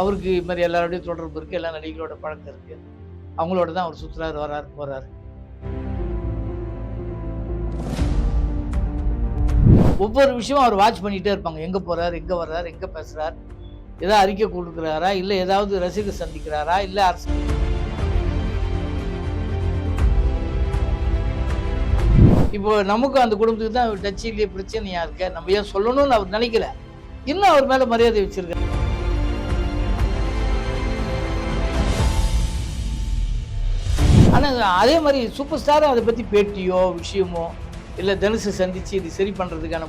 அவருக்கு இது மாதிரி எல்லாரோடையும் தொடர்பு இருக்குது எல்லா நடிகர்களோட பழக்கம் இருக்குது அவங்களோட தான் அவர் சுற்றுறாரு வராரு போகிறாரு ஒவ்வொரு விஷயமும் அவர் வாட்ச் பண்ணிகிட்டே இருப்பாங்க. எங்கே போகிறார் எங்கே வர்றார் எங்கே பேசுகிறார் ஏதாவது அறிக்கை கொடுக்குறாரா இல்லை ஏதாவது ரசிகர் சந்திக்கிறாரா இல்லை அரசு இப்போ நமக்கும் அந்த குடும்பத்துக்கு தான் டச்சிலேயே பிரச்சனையாக இருக்க நம்ம ஏன் சொல்லணும்னு அவர் நினைக்கல. இன்னும் அவர் மேலே மரியாதை வச்சுருக்காரு. ஆனால் அதே மாதிரி சூப்பர் ஸ்டாரும் அதை பற்றி பேட்டியோ விஷயமோ இல்லை தனுசு சந்திச்சு இது சரி பண்ணுறதுக்கான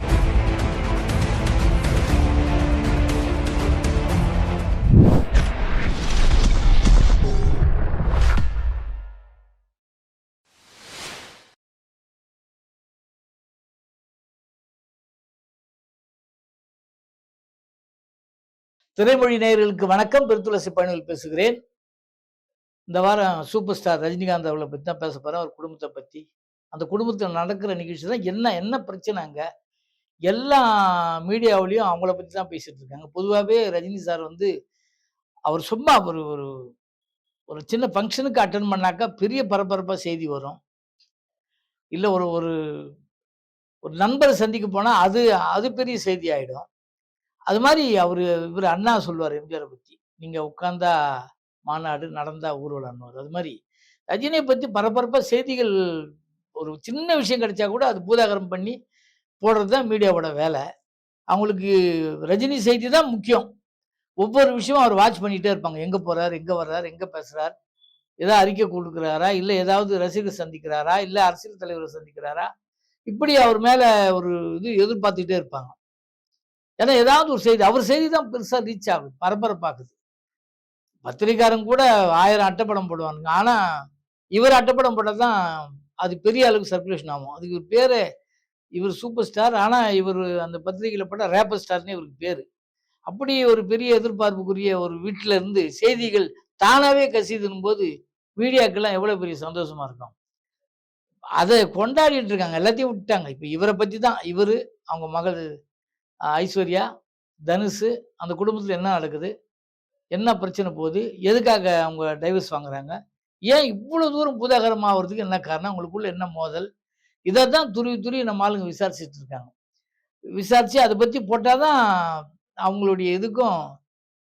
திரைமொழி நேயர்களுக்கு வணக்கம். பெருத்துளசி பயணிகள் பேசுகிறேன். இந்த வாரம் சூப்பர் ஸ்டார் ரஜினிகாந்த் அவர்களை பற்றி தான் பேச போகிறேன் அவர் குடும்பத்தை பற்றி அந்த குடும்பத்தில் நடக்கிற நிகழ்ச்சி தான் என்ன என்ன பிரச்சனை அங்கே? எல்லா மீடியாவிலையும் அவங்கள பற்றி தான் பேசிகிட்டு இருக்காங்க. பொதுவாகவே ரஜினி சார் வந்து அவர் சும்மா ஒரு ஒரு ஒரு சின்ன ஃபங்க்ஷனுக்கு அட்டன் பண்ணாக்கா பெரிய பரபரப்பாக செய்தி வரும். இல்லை ஒரு ஒரு ஒரு நண்பரை சந்திக்க போனால் அது அது பெரிய செய்தி ஆகிடும் அது மாதிரி அவர் இவர் அண்ணா சொல்லுவார் எம்ஜிஆரை பற்றி நீங்கள் உட்காந்தா மாநாடு நடந்தா ஊர்வலம்னு. அது மாதிரி ரஜினியை பற்றி பரபரப்பாக செய்திகள் ஒரு சின்ன விஷயம் கிடைச்சா கூட அது பூதாகரம் பண்ணி போடுறது தான் மீடியாவோட வேலை. அவங்களுக்கு ரஜினி செய்தி தான் முக்கியம். ஒவ்வொரு விஷயமும் அவர் வாட்ச் பண்ணிகிட்டே இருப்பாங்க. எங்கே போகிறார் எங்கே வர்றார் எங்கே பேசுகிறார் ஏதாவது அறிக்கை கொடுக்குறாரா இல்லை ஏதாவது ரசிகர் சந்திக்கிறாரா இல்லை அரசியல் தலைவரை சந்திக்கிறாரா? இப்படி அவர் மேலே ஒரு இது எதிர்பார்த்துக்கிட்டே இருப்பாங்க. ஏன்னா ஏதாவது ஒரு செய்தி அவர் செய்தி தான் பெருசாக ரீச் ஆகுது பரபரப்பாக்குது பத்திரிக்காரன் கூட ஆயிரம் அட்டைப்படம் போடுவானுங்க. ஆனால் இவர் அட்டைப்படம் போட்டால் தான் அது பெரிய அளவுக்கு சர்க்குலேஷன் ஆகும். அதுக்கு ஒரு பேர் இவர் சூப்பர் ஸ்டார் ஆனால் இவர் அந்த பத்திரிகையில் போட்டால் ரேப்பர் ஸ்டார்னே இவருக்கு பேர். அப்படி ஒரு பெரிய எதிர்பார்ப்புக்குரிய ஒரு வீட்டில் இருந்து செய்திகள் தானாகவே கசிதுன்னும் போது மீடியாக்கெல்லாம் எவ்வளோ பெரிய சந்தோஷமாக இருக்கும். அதை கொண்டாடிட்டு இருக்காங்க. எல்லாத்தையும் விட்டாங்க இப்போ இவரை பற்றி தான் இவர் அவங்க மகள் ஐஸ்வர்யா தனுஷு அந்த குடும்பத்தில் என்ன நடக்குது? என்ன பிரச்சனை போகுது? எதுக்காக அவங்க டைவர்ஸ் வாங்குறாங்க? ஏன் இவ்வளோ தூரம் பூதாகரம் ஆகிறதுக்கு என்ன காரணம்? அவங்களுக்குள்ள என்ன மோதல்? இதை தான் துருவி துருவி நம்ம ஆளுங்க விசாரிச்சுட்டு இருக்காங்க. விசாரித்து அதை பற்றி போட்டால் தான் அவங்களுடைய இதுக்கும்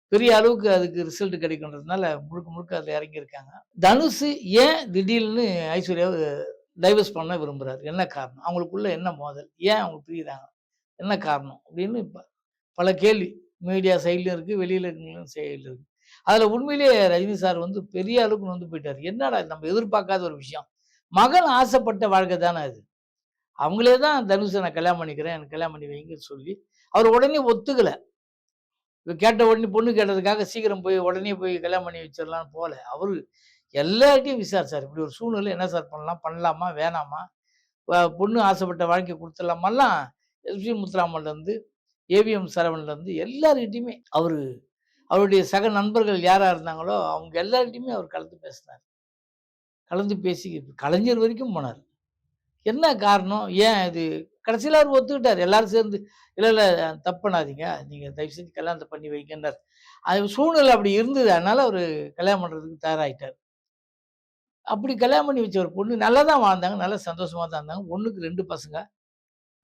பெரிய அளவுக்கு அதுக்கு ரிசல்ட் கிடைக்குன்றதுனால முழுக்க முழுக்க அதில் இறங்கியிருக்காங்க. தனுஷ் ஏன் திடீர்னு ஐஸ்வர்யாவை டைவர்ஸ் பண்ண விரும்புகிறாரு என்ன காரணம்? அவங்களுக்குள்ள என்ன மோதல்? ஏன் அவங்க பிரியுறாங்க? என்ன காரணம்? அப்படின்னு இப்போ பல கேள்வி. மீடியா சைட்லையும் இருக்குது வெளியில் இருக்கிறவங்களும் சைடில் இருக்குது அதில் உண்மையிலேயே ரஜினி சார் வந்து பெரிய அளவுக்கு வந்து போயிட்டார். என்னடா இது? நம்ம எதிர்பார்க்காத ஒரு விஷயம். மகன் ஆசைப்பட்ட வாழ்க்கை தானே அது? அவங்களே தான் தனுஷை நான் கல்யாணம் பண்ணிக்கிறேன் எனக்கு கல்யாணம் பண்ணி வைங்கன்னு சொல்லி அவர் உடனே ஒத்துக்கலை. இப்போ கேட்ட உடனே பொண்ணு கேட்டதுக்காக சீக்கிரம் போய் உடனே போய் கல்யாணம் பண்ணி வச்சிடலான்னு போகல. அவர் எல்லார்ட்டையும் விசாரிச்சார். இப்படி ஒரு சூழ்நிலை என்ன சார் பண்ணலாம்? பண்ணலாமா? வேணாமா? பொண்ணு ஆசைப்பட்ட வாழ்க்கை கொடுத்துடலாமெல்லாம் எஸ்பி முத்துராமன்லேருந்து ஏவிஎம் சரவணிலேருந்து எல்லார்கிட்டையுமே அவர் அவருடைய சக நண்பர்கள் யாராக இருந்தாங்களோ அவங்க எல்லார்கிட்டையுமே அவர் கலந்து பேசினார். கலந்து பேசி கலைஞர் வரைக்கும் போனார். என்ன காரணம்? ஏன் இது? கடைசியில் அவர் ஒத்துக்கிட்டார். எல்லாரும் சேர்ந்து இல்லை இல்லை தப்பு பண்ணாதீங்க. நீங்கள் தயவு செஞ்சு கல்யாணத்தை பண்ணி வைக்கின்றார் அது சூழ்நிலை அப்படி இருந்தது. அதனால் அவர் கல்யாணம் பண்ணுறதுக்கு தயாராகிட்டார் அப்படி கல்யாணம் பண்ணி வச்ச ஒரு பொண்ணு நல்லா தான் வாழ்ந்தாங்க. நல்லா சந்தோஷமாக தான் இருந்தாங்க. பொண்ணுக்கு ரெண்டு பசங்க.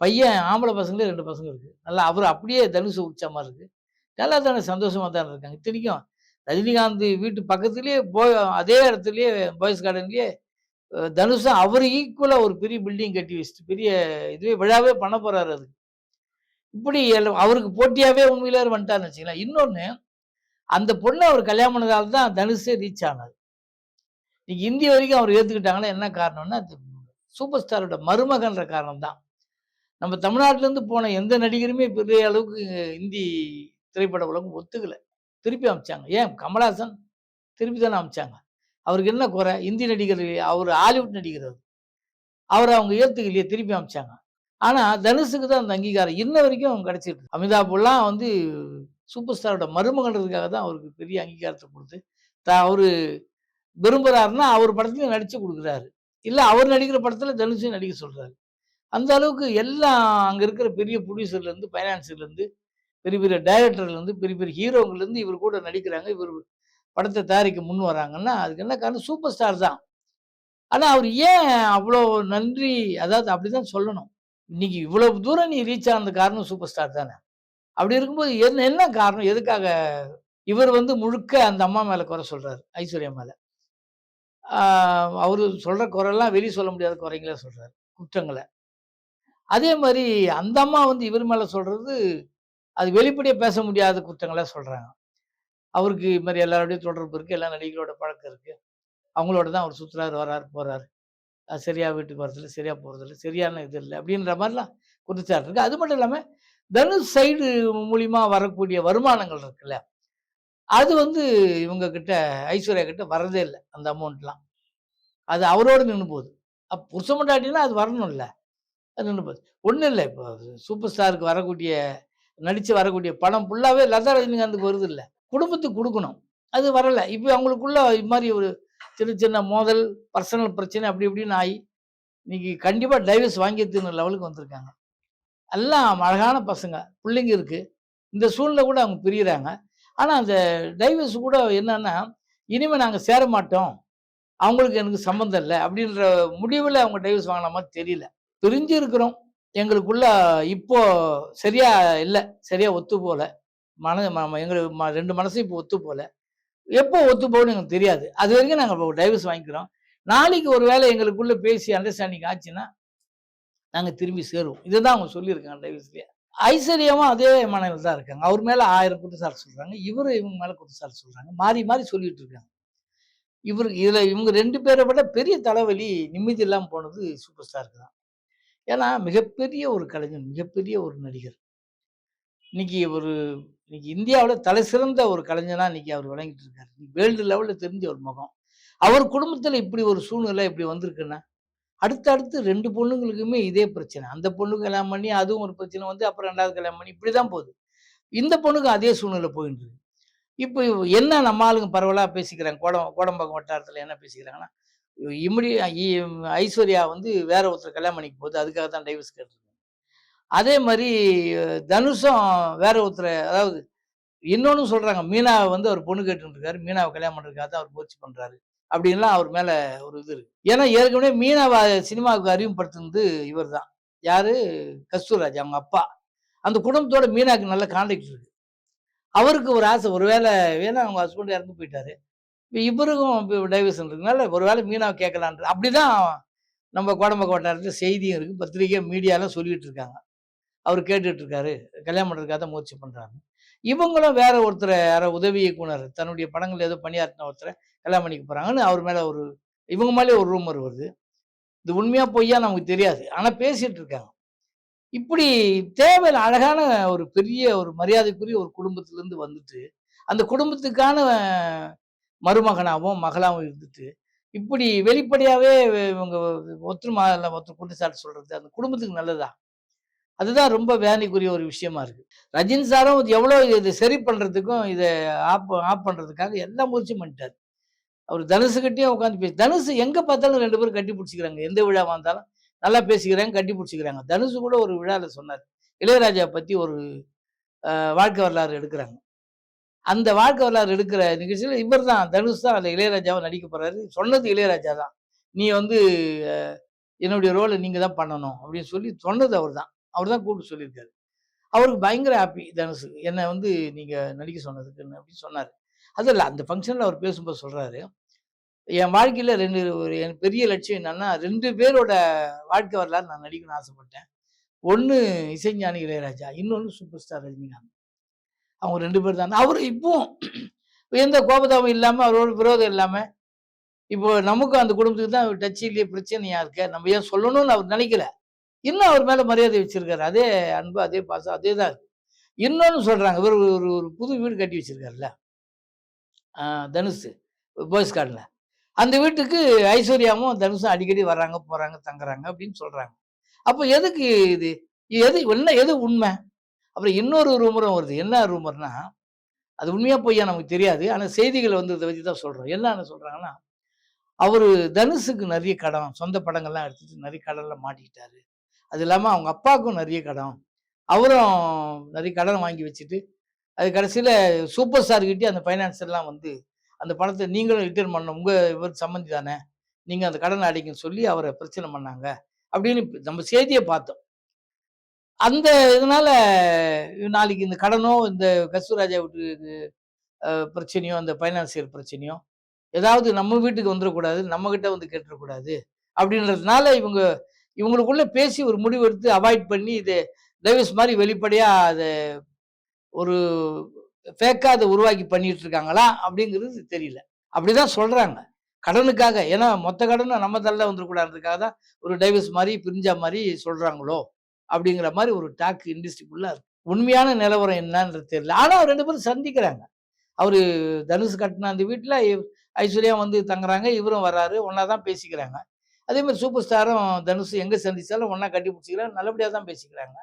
பையன் ஆம்பளை பசங்களே ரெண்டு பசங்க இருக்குது நல்லா அவர் அப்படியே தனுசு உச்சமாக இருக்குது நல்லா தானே சந்தோஷமாக தானே இருக்காங்க. இத்தனைக்கும் ரஜினிகாந்த் வீட்டு பக்கத்துலேயே போய் அதே இடத்துலயே பாய்ஸ் கார்டன்லேயே தனுஷா அவர் ஈக்குவலாக ஒரு பெரிய பில்டிங் கட்டி வச்சுட்டு பெரிய இதுவே விழாவே பண்ண போகிறாரு அது. இப்படி எல்லாம் அவருக்கு போட்டியாகவே உண்மையிலே வந்துட்டாருன்னு வச்சுக்கலாம் இன்னொன்று அந்த பொண்ணை அவர் கல்யாணம் பண்ணதால் தான் தனுஷே ரீச் ஆனார். இன்னைக்கு இந்திய வரைக்கும் அவர் ஏற்றுக்கிட்டாங்கன்னா என்ன காரணம்னா அது சூப்பர் ஸ்டாரோட மருமகன்ற காரணம் தான் நம்ம தமிழ்நாட்டிலேருந்து போன எந்த நடிகருமே பெரிய அளவுக்கு இந்தி திரைப்பட உலகம் ஒத்துக்கலை. திருப்பி அமைச்சாங்க. ஏன்? கமலஹாசன் திருப்பி தானே அமைச்சாங்க. அவருக்கு என்ன குறை? இந்தி நடிகர் அவர் ஹாலிவுட் நடிகர் அவர். அவரை அவங்க ஏற்றுக்கலையே திருப்பி அமைச்சாங்க. ஆனால் தனுஷுக்கு தான் அந்த அங்கீகாரம். இன்ன வரைக்கும் கிடச்சிருக்கு. அமிதாபுல்லாம் வந்து சூப்பர் ஸ்டாரோட மருமகன்றதுக்காக தான் அவருக்கு பெரிய அங்கீகாரத்தை கொடுத்து த அவர் விரும்புகிறாருன்னா அவர் படத்துலையும் நடித்து கொடுக்குறாரு. இல்லை அவர் நடிக்கிற படத்தில் தனுஷையும் நடிக்க சொல்கிறாரு அந்த அளவுக்கு எல்லாம் அங்கே இருக்கிற பெரிய ப்ரொடியூசர்லேருந்து ஃபைனான்சர்லேருந்து பெரிய பெரிய டைரக்டர்லேருந்து பெரிய பெரிய ஹீரோங்கள்லேருந்து இவர் கூட நடிக்கிறாங்க. இவர் படத்தை தயாரிக்க முன் வராங்கன்னா அதுக்கு என்ன காரணம்? சூப்பர் ஸ்டார் தான். ஆனால் அவர் ஏன் அவ்வளோ நன்றி? அதாவது அப்படி தான் சொல்லணும். இன்னைக்கு இவ்வளோ தூரம் நீ ரீச் ஆனது காரணம் சூப்பர் ஸ்டார் தானே. அப்படி இருக்கும்போது என்ன என்ன காரணம்? எதுக்காக? இவர் வந்து முழுக்க அந்த அம்மா மேலே குறை சொல்கிறார் ஐஸ்வர்யா மேலே. அவர் சொல்கிற குறைலாம் வெளியே சொல்ல முடியாத குறைங்களே சொல்கிறார் குற்றங்களை. அதே மாதிரி அந்த அம்மா வந்து இவர் மேலே சொல்கிறது அது வெளிப்படையாக பேச முடியாத குற்றங்களாக சொல்கிறாங்க அவருக்கு இது மாதிரி எல்லாரோடையும் தொடர்பு இருக்குது எல்லா நடிகர்களோட பழக்கம் இருக்குது அவங்களோட தான் அவர் சுற்றுறாரு வராரு போகிறாரு அது சரியாக வீட்டுக்கு வரதில்லை சரியாக போகிறதில்ல சரியான இது இல்லை அப்படின்ற மாதிரிலாம் குற்றச்சாட்டு இருக்குது அது மட்டும் இல்லாமல் தனுஷ் சைடு மூலிமா வரக்கூடிய வருமானங்கள் இருக்குல்ல அது வந்து இவங்க கிட்ட ஐஸ்வர்யா கிட்ட வரதே இல்லை அந்த அமௌண்ட்லாம் அது அவரோடு நின்று போகுது. அப்போ புருஷமண்டாட்டினா அது வரணும்ல. இல்லை நின்று போகுது ஒன்றும் இல்லை. இப்போ சூப்பர் ஸ்டாருக்கு வரக்கூடிய நடித்து வரக்கூடிய பணம் ஃபுல்லாகவே லதா ரஜினிகாந்துக்கு வருது இல்லை. குடும்பத்துக்கு கொடுக்கணும். அது வரலை. இப்போ அவங்களுக்குள்ள இது மாதிரி ஒரு சின்ன சின்ன மோதல் பர்சனல் பிரச்சனை அப்படி இப்படின்னு ஆகி இன்னைக்கு கண்டிப்பாக டைவர்ஸ் வாங்கி லெவலுக்கு வந்திருக்காங்க. எல்லாம் அழகான பசங்க. பிள்ளைங்க இருக்குது இந்த சூழ்நிலை கூட அவங்க பிரியிறாங்க. ஆனால் அந்த டைவர்ஸ் கூட என்னன்னா இனிமேல் நாங்கள் சேர மாட்டோம். அவங்களுக்கு எனக்கு சம்மந்தம் இல்லை. அப்படின்ற முடிவில் அவங்க டைவர்ஸ் வாங்கின மாதிரி தெரியல. பிரிஞ்சிருக்கிறோம் எங்களுக்குள்ள இப்போ சரியா இல்லை. சரியா ஒத்து போல. மன ம- எங்களுக்கு ம- ரெண்டு மனசும் இப்போ ஒத்து போல. எப்போ ஒத்து போகணும்னு எங்களுக்கு தெரியாது. அது வரைக்கும் நாங்கள் டைவர்ஸ் வாங்கிக்கிறோம். நாளைக்கு ஒரு வேளை எங்களுக்குள்ள பேசி அண்டர்ஸ்டாண்டிங் ஆச்சுன்னா நாங்கள் திரும்பி சேருவோம். இதுதான் அவங்க சொல்லியிருக்காங்க டைவர்ஸ்லேயே ஐஸ்வர்யாவும் அதே மனைவில் தான் இருக்காங்க. அவர் மேலே ஆயிரம் குற்றச்சாட்டு சொல்கிறாங்க இவரும் இவங்க மேலே குற்றச்சாட்டு சொல்கிறாங்க மாறி மாறி சொல்லிட்டு இருக்காங்க. இவருக்கு இதில் இவங்க ரெண்டு பேரை விட பெரிய தலைவலி நிம்மதி இல்லாமல் போனது சூப்பர் ஸ்டாருக்கு தான். ஏன்னா மிகப்பெரிய ஒரு கலைஞர் மிகப்பெரிய ஒரு நடிகர். இன்னைக்கு ஒரு இன்னைக்கு இந்தியாவில் தலை சிறந்த ஒரு கலைஞனா இன்னைக்கு அவர் விளங்கிட்டு இருக்காரு வேர்ல்டு லெவலில் தெரிஞ்ச ஒரு முகம். அவர் குடும்பத்தில் இப்படி ஒரு சூழ்நிலை இப்படி வந்திருக்குன்னா அடுத்தடுத்து ரெண்டு பொண்ணுங்களுக்குமே இதே பிரச்சனை. அந்த பொண்ணுக்கு கல்யாணம் பண்ணி அதுவும் ஒரு பிரச்சனை வந்து அப்புறம் ரெண்டாவது கல்யாணம் பண்ணி இப்படி தான் போகுது. இந்த பொண்ணுக்கு அதே சூழ்நிலை போயிட்டு இருக்கு இப்போ என்ன நம்ம ஆளுங்க பரவலாக பேசிக்கிறாங்க? கோடம் கோடம்பாக்கம் வட்டாரத்தில் என்ன பேசிக்கிறாங்கன்னா இம்மிடி ஐஸ்வர்யா வந்து வேற ஒருத்தர் கல்யாணம் பண்ணிக்க போகுது அதுக்காக தான் டைவர்ஸ் கேட்டுருக்கேன் அதே மாதிரி தனுஷம் வேற ஒருத்தரை அதாவது இன்னொன்னு சொல்றாங்க மீனாவை வந்து அவர் பொண்ணு கேட்டுருக்காரு மீனாவை கல்யாணம் பண்ணுறதுக்காக தான் அவர் முயற்சி பண்றாரு அப்படின்லாம் அவர் மேல ஒரு இது இருக்கு. ஏன்னா ஏற்கனவே மீனாவை சினிமாவுக்கு அறிவுப்படுத்துனது இவர் தான். யாரு? கஸ்தூர்ராஜ் அவங்க அப்பா. அந்த குடும்பத்தோட மீனாவுக்கு நல்ல கான்டாக்ட் இருக்கு. அவருக்கு ஒரு ஆசை ஒருவேளை வேணா அவங்க ஹஸ்பண்ட் இறந்து போயிட்டாரு. இப்போ இவருக்கும் இப்போ டைவர்ஸ் இருக்கனால ஒருவேளை மீனாவை கேட்கலான்றது. அப்படிதான் நம்ம குடம்ப வட்டாரத்தில் செய்தியும் இருக்கு. பத்திரிகை மீடியாலாம் சொல்லிட்டு இருக்காங்க. அவர் கேட்டுட்டு இருக்காரு. கல்யாணம் பண்ணுறதுக்காக தான் முயற்சி பண்றாங்க இவங்களும் வேற ஒருத்தர் யாரோ உதவி இயக்குனர் தன்னுடைய படங்கள் ஏதோ பணியாற்றின ஒருத்தரை கல்யாணம் பண்ணிக்க போறாங்கன்னு அவர் மேல ஒரு இவங்க மேலே ஒரு ரூமர் வருது. இது உண்மையா பொய்யா நமக்கு தெரியாது. ஆனா பேசிட்டு இருக்காங்க. இப்படி தேவையில் அழகான ஒரு பெரிய ஒரு மரியாதைக்குரிய ஒரு குடும்பத்திலேருந்து வந்துட்டு அந்த குடும்பத்துக்கான மருமகனாகவும் மகளாகவும் இருந்துட்டு இப்படி வெளிப்படையாகவே இவங்க ஒருத்தர் மா- ஒருத்தர் குற்றச்சாட்டு சொல்கிறது அந்த குடும்பத்துக்கு நல்லதா? அதுதான் ரொம்ப வேதனைக்குரிய ஒரு விஷயமா இருக்கு. ரஜினி சாரும் இது எவ்வளோ இதை சரி பண்ணுறதுக்கும் இதை ஆப் ஆப் பண்ணுறதுக்காக எல்லா முயற்சியும் பண்ணிட்டார். அவர் தனுஷுக்கிட்டே உட்காந்து பேசி தனுசு எங்கே பார்த்தாலும் ரெண்டு பேரும் கட்டி பிடிச்சிக்கிறாங்க. எந்த விழாவாக இருந்தாலும் நல்லா பேசிக்கிறாங்க கட்டி பிடிச்சிக்கிறாங்க. தனுசு கூட ஒரு விழாவில் சொன்னார். இளையராஜா பற்றி ஒரு வாழ்க்கை வரலாறு எடுக்கிறாங்க. அந்த வாழ்க்கை வரலாறு எடுக்கிற நிகழ்ச்சியில் இவர் தான் தனுஷ் தான் அதில் இளையராஜாவை நடிக்க போறாரு. சொன்னது இளையராஜா தான். நீ வந்து என்னுடைய ரோலை நீங்கள் தான் பண்ணணும் அப்படின்னு சொல்லி சொன்னது அவர் தான் அவர் தான் கூப்பிட்டு சொல்லியிருக்காரு. அவருக்கு பயங்கர ஹாப்பி தனுஷு. என்னை வந்து நீங்கள் நடிக்க சொன்னதுக்குன்னு அப்படின்னு சொன்னார். அது இல்லை அந்த ஃபங்க்ஷனில் அவர் பேசும்போது சொல்கிறாரு என் வாழ்க்கையில் ரெண்டு ஒரு என் பெரிய லட்சியம் என்னன்னா ரெண்டு பேரோட வாழ்க்கை வரலாறு நான் நடிக்கணும்னு ஆசைப்பட்டேன். ஒன்று இசைஞானி இளையராஜா இன்னொன்று சூப்பர் ஸ்டார் ரஜினிகாந்த். அவங்க ரெண்டு பேர் தான். அவர் இப்பவும் எந்த கோபதாபம் இல்லாமல் அவரோட விரோதம் இல்லாமல் இப்போ நமக்கும் அந்த குடும்பத்துக்கு தான் டச்சிலேயே இல்லையே பிரச்சனையா இருக்க. நம்ம ஏன் சொல்லணும்னு அவர் நினைக்கல. இன்னும் அவர் மேலே மரியாதை வச்சிருக்காரு. அதே அன்பு அதே பாசம் அதே தான் இருக்கு. இன்னொன்னு இவர் ஒரு ஒரு புது வீடு கட்டி வச்சிருக்காருல்ல? தனுஷு பாய்ஸ் கார்டில் அந்த வீட்டுக்கு ஐஸ்வர்யாவும் தனுஷும் அடிக்கடி வர்றாங்க போகிறாங்க தங்குறாங்க அப்படின்னு சொல்கிறாங்க அப்போ எதுக்கு இது? எது என்ன எது உண்மை? அப்புறம் இன்னொரு ரூமரும் வருது. என்ன ரூமர்னா அது உண்மையாக பொய்யா நமக்கு தெரியாது. ஆனால் செய்திகள் வந்து இதை வச்சு தான் சொல்கிறோம் என்னன்னு சொல்கிறாங்கன்னா அவர் தனுஷுக்கு நிறைய கடன் சொந்த படங்கள்லாம் எடுத்துட்டு நிறைய கடனில் மாட்டிக்கிட்டாரு. அது இல்லாமல் அவங்க அப்பாவுக்கும் நிறைய கடன். அவரும் நிறைய கடன் வாங்கி வச்சுட்டு அது கடைசியில் சூப்பர் ஸ்டார் கிட்டே அந்த ஃபைனான்சர்லாம் வந்து அந்த பணத்தை நீங்களும் ரிட்டர்ன் பண்ணணும். உங்கள் இவர் சம்மந்தி தானே. நீங்கள் அந்த கடன் அடைக்கன்னு சொல்லி அவரை பிரச்சனை பண்ணாங்க. அப்படின்னு நம்ம செய்தியை பார்த்தோம். அந்த இதனால நாளைக்கு இந்த கடனோ இந்த கஸ்தூராஜா வீட்டு பிரச்சனையோ அந்த ஃபைனான்சியல் பிரச்சனையோ ஏதாவது நம்ம வீட்டுக்கு வந்துடக்கூடாது நம்ம கிட்ட வந்து கேட்டுடக்கூடாது அப்படின்றதுனால இவங்க இவங்களுக்குள்ள பேசி ஒரு முடிவு எடுத்து அவாய்ட் பண்ணி இது டைவர்ஸ் மாதிரி வெளிப்படையாக அதை ஒரு ஃபேக்காக அதை உருவாக்கி பண்ணிட்டு இருக்காங்களா அப்படிங்கிறது தெரியல. அப்படிதான் சொல்றாங்க. கடனுக்காக ஏன்னா மொத்த கடனும் நம்ம தள்ள வந்துடக்கூடாதுக்காக தான் ஒரு டைவர்ஸ் மாதிரி பிரிஞ்சா மாதிரி சொல்கிறாங்களோ அப்படிங்கிற மாதிரி ஒரு டாக் இண்டஸ்ட்ரிக்குள்ள இருக்கு உண்மையான நிலவரம் என்னன்றது தெரியல. ஆனா ரெண்டு பேரும் சந்திக்கிறாங்க. அவரு தனுஷ் கட்டின அந்த வீட்டில் ஐஸ்வர்யா வந்து தங்குறாங்க இவரும் வர்றாரு ஒன்றா தான் பேசிக்கிறாங்க. அதே மாதிரி சூப்பர் ஸ்டாரும் தனுஷ் எங்கே சந்திச்சாலும் ஒன்றா கட்டி பிடிச்சிக்கிறாங்க நல்லபடியாக தான் பேசிக்கிறாங்க.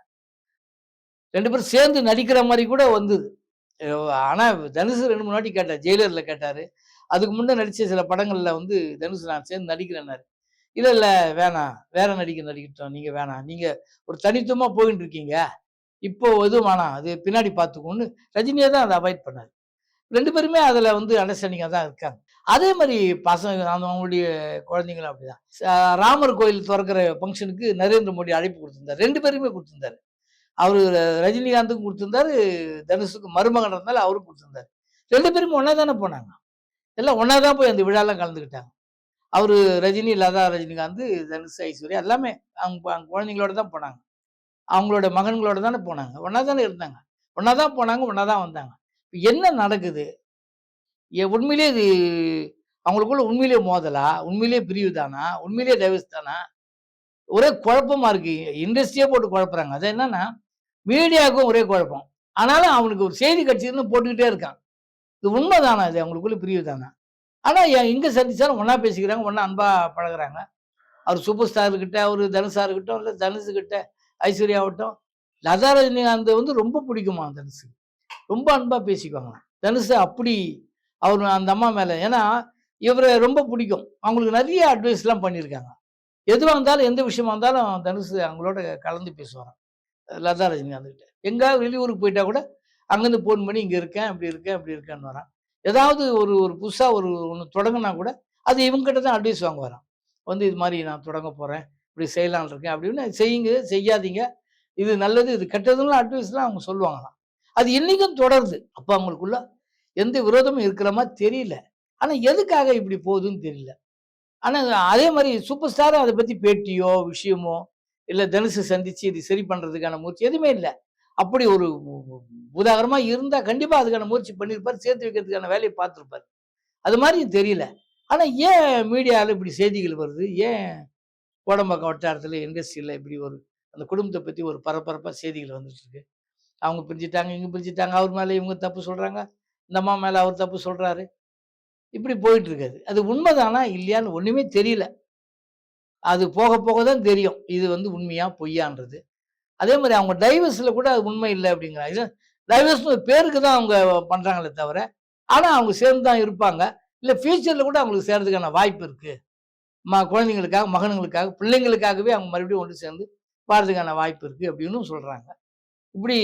ரெண்டு பேரும் சேர்ந்து நடிக்கிற மாதிரி கூட வந்தது. ஆனால் தனுஷ் ரெண்டு மூணு வாட்டி கேட்டார் ஜெயிலரில் கேட்டார். அதுக்கு முன்னே நடித்த சில படங்களில் வந்து தனுஷ் நான் சேர்ந்து நடிக்கிறேன்னாரு. இல்லை இல்லை வேணாம் வேற நடிக்க நடிக்கட்டும் நீங்கள் வேணாம் நீங்கள் ஒரு தனித்துவமாக போயின்னு இருக்கீங்க இப்போ எதுவும் வேணாம். அது பின்னாடி பார்த்துக்கோன்னு ரஜினியை தான் அதை அவாய்ட் பண்ணார். ரெண்டு பேருமே அதில் வந்து அண்டர்ஸ்டாண்டிங்காக தான் இருக்காங்க. அதே மாதிரி பசங்க அந்த அவங்களுடைய குழந்தைங்களும் அப்படிதான். ராமர் கோயில் திறக்கிற ஃபங்க்ஷனுக்கு நரேந்திர மோடி அழைப்பு கொடுத்துருந்தார். ரெண்டு பேருமே கொடுத்துருந்தாரு. அவர் ரஜினிகாந்துக்கும் கொடுத்துருந்தாரு. தனுஷுக்கு மருமகன் இருந்தாலும் அவரும் கொடுத்துருந்தாரு. ரெண்டு பேருமே ஒன்றா தானே போனாங்க. எல்லாம் ஒன்றா தான் போய் அந்த விழாலாம் கலந்துக்கிட்டாங்க. அவரு ரஜினி லதா ரஜினிகாந்த் தனுஷ் ஐஸ்வர்யா எல்லாமே அவங்க அவங்க குழந்தைங்களோட தான் போனாங்க. அவங்களோட மகன்களோட தானே போனாங்க. ஒன்றா தானே இருந்தாங்க. ஒன்றா தான் போனாங்க ஒன்றா தான் வந்தாங்க. இப்ப என்ன நடக்குது? ஏ- உண்மையிலேயே இது அவங்களுக்குள்ள உண்மையிலேயே மோதலா? உண்மையிலேயே பிரிவு தானா உண்மையிலேயே டைவர்ஸ் தானா ஒரே குழப்பமா இருக்கு. இண்டஸ்ட்ரியே போட்டு குழப்புறாங்க. அது என்னன்னா மீடியாவுக்கும் ஒரே குழப்பம். ஆனாலும் அவனுக்கு ஒரு செய்தி கட்சின்னு போட்டுக்கிட்டே இருக்கான். இது உண்மைதானா? இது அவங்களுக்குள்ள பிரிவு தானா ஆனால் எங்கே எங்க சந்திச்சாலும் ஒன்றா பேசிக்கிறாங்க ஒன்றா அன்பாக பழகுறாங்க. அவர் சூப்பர் ஸ்டார்கிட்ட அவர் தனுஷா இருக்கட்டும் இல்லை தனுஷு ஐஸ்வர்யா ஆகட்டும் லதா ரஜினிகாந்த் வந்து ரொம்ப பிடிக்குமா தனுஷு? ரொம்ப அன்பாக பேசிக்குவாங்க. தனுஷு அப்படி அவர் அந்த அம்மா மேலே ஏன்னா இவரை ரொம்ப பிடிக்கும். அவங்களுக்கு நிறைய அட்வைஸ்லாம் பண்ணியிருக்காங்க எதுவாக இருந்தாலும் எந்த விஷயமா இருந்தாலும் தனுஷு அவங்களோட கலந்து பேசுவாங்க லதா ரஜினிகாந்த் கிட்ட. எங்கேயாவது வெளியூருக்கு போயிட்டா கூட அங்கேருந்து ஃபோன் பண்ணி இங்கே இருக்கேன் இப்படி இருக்கேன் இப்படி இருக்கேன்னு வரான் ஏதாவது ஒரு ஒரு புதுசாக ஒரு ஒன்று தொடங்கினா கூட அது இவங்ககிட்ட தான் அட்வைஸ் வாங்க வந்து இது மாதிரி நான் தொடங்க போகிறேன் இப்படி செய்யலாம்னு இருக்கேன் அப்படின்னு செய்யுங்க செய்யாதீங்க. இது நல்லது இது கெட்டதுலாம் அட்வைஸ்லாம் அவங்க சொல்லுவாங்களாம். அது இன்றைக்கும் தொடருது. அப்போ அவங்களுக்குள்ள எந்த விரோதமும் இருக்கிற மாதிரி தெரியல. ஆனால் எதுக்காக இப்படி போகுதுன்னு தெரியல. ஆனால் அதே மாதிரி சூப்பர் ஸ்டாரும் அதை பற்றி பேட்டியோ விஷயமோ இல்லை தனுஷை சந்திச்சு இது சரி பண்ணுறதுக்கான முயற்சி எதுவுமே இல்லை. அப்படி ஒரு உதாகரமாக இருந்தால் கண்டிப்பாக அதுக்கான முயற்சி பண்ணியிருப்பார் சேர்த்து வைக்கிறதுக்கான வேலையை பார்த்துருப்பார். அது மாதிரி தெரியல. ஆனால் ஏன் மீடியாவில் இப்படி செய்திகள் வருது? ஏன் கோடம்பாக்கம் வட்டாரத்தில் இண்டஸ்ட்ரியில் இப்படி ஒரு அந்த குடும்பத்தை பற்றி ஒரு பரபரப்பாக செய்திகள் வந்துட்டுருக்கு? அவங்க பிரிஞ்சுட்டாங்க இங்கே பிரிஞ்சுட்டாங்க அவர் மேலே இவங்க தப்பு சொல்கிறாங்க இந்த அம்மா மேலே அவர் தப்பு சொல்கிறாரு இப்படி போயிட்டுருக்காது. அது உண்மைதானா இல்லையான்னு ஒன்றுமே தெரியல. அது போக போக தான் தெரியும். இது வந்து உண்மையாக பொய்யான்றது. அதே மாதிரி அவங்க டைவர்ஸில் கூட அது உண்மை இல்லை அப்படிங்கிறாங்க. டைவர்ஸ்னு பேருக்கு தான் அவங்க பண்ணுறாங்களே தவிர ஆனால் அவங்க சேர்ந்து தான் இருப்பாங்க. இல்லை ஃபியூச்சரில் கூட அவங்களுக்கு சேர்றதுக்கான வாய்ப்பு இருக்குது ம குழந்தைங்களுக்காக மகனுங்களுக்காக பிள்ளைங்களுக்காகவே அவங்க மறுபடியும் ஒன்று சேர்ந்து வாழ்றதுக்கான வாய்ப்பு இருக்குது அப்படின்னு சொல்கிறாங்க இப்படி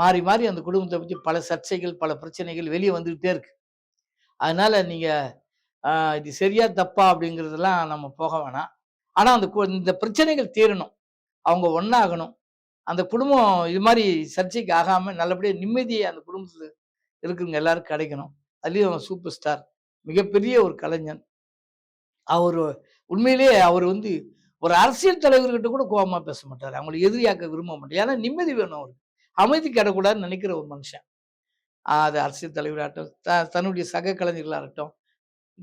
மாறி மாறி அந்த குடும்பத்தை பற்றி பல சர்ச்சைகள் பல பிரச்சனைகள் வெளியே வந்துக்கிட்டே இருக்கு. அதனால் நீங்கள் இது சரியா தப்பா அப்படிங்கிறதெல்லாம் நம்ம போக வேணாம். ஆனால் அந்த இந்த பிரச்சனைகள் தீரணும். அவங்க ஒன்றாகணும் அந்த குடும்பம் இது மாதிரி சர்ச்சைக்கு ஆகாம நல்லபடியாக நிம்மதியை அந்த குடும்பத்தில் இருக்கிறவங்க எல்லாரும் கிடைக்கணும். அதுலேயும் சூப்பர் ஸ்டார் மிகப்பெரிய ஒரு கலைஞன். அவர் உண்மையிலேயே அவர் வந்து ஒரு அரசியல் தலைவர்கிட்ட கூட கோபமாக பேச மாட்டார். அவங்களை எதிரியாக்க விரும்ப மாட்டார். ஏன்னா நிம்மதி வேணும் அவருக்கு. அமைதி கிடக்கூடாதுன்னு நினைக்கிற ஒரு மனுஷன். அது அரசியல் தலைவராகட்டும் த தன்னுடைய சக கலைஞர்களாகட்டும்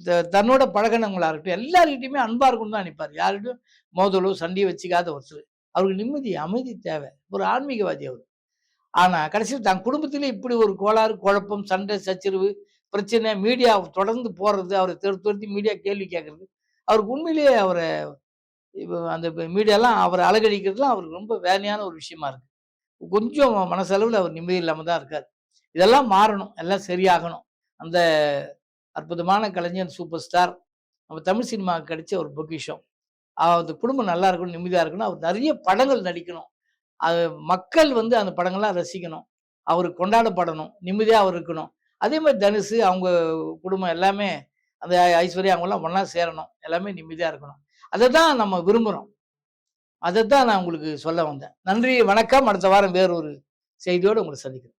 த- தன்னோட இருக்கட்டும் எல்லார்கிட்டயுமே அன்பாக இருக்கணும்னு தான் நினைப்பார். யார்கிட்டையும் மோதலோ சண்டையை வச்சுக்காத ஒருத்தர். அவருக்கு நிம்மதி அமைதி தேவை. ஒரு ஆன்மீகவாதி அவர். ஆனால் கடைசியில் தன் குடும்பத்திலே இப்படி ஒரு கோளாறு குழப்பம் சண்டை சச்சரவு பிரச்சனை மீடியா தொடர்ந்து போகிறது அவரை துரத்தி துரத்தி மீடியா கேள்வி கேட்கறது அவருக்கு உண்மையிலேயே அவரை அந்த மீடியாலாம் அவரை அழகடிக்கிறதுலாம் அவருக்கு ரொம்ப வேலையான ஒரு விஷயமா இருக்கு. கொஞ்சம் மனசளவில் அவர் நிம்மதி இல்லாமல் தான் இருக்கார். இதெல்லாம் மாறணும். எல்லாம் சரியாகணும். அந்த அற்புதமான கலைஞன் சூப்பர் ஸ்டார் நம்ம தமிழ் சினிமாவுக்கு கிடைச்ச ஒரு பொக்கிஷம். அவர் அந்த குடும்பம் நல்லா இருக்கணும் நிம்மதியாக இருக்கணும் அவர் நிறைய படங்கள் நடிக்கணும் அது மக்கள் வந்து அந்த படங்கள்லாம் ரசிக்கணும். அவர் கொண்டாடப்படணும். நிம்மதியாக அவர் இருக்கணும். அதே மாதிரி தனுஷு, அவங்க குடும்பம் எல்லாமே அந்த ஐஸ்வர்யா அவங்கெல்லாம் ஒன்றா சேரணும். எல்லாமே நிம்மதியாக இருக்கணும். அதை தான் நம்ம விரும்புகிறோம் அதை தான் நான் உங்களுக்கு சொல்ல வந்தேன். நன்றி, வணக்கம். அடுத்த வாரம் வேறொரு செய்தியோடு உங்களை சந்திக்கிறேன்.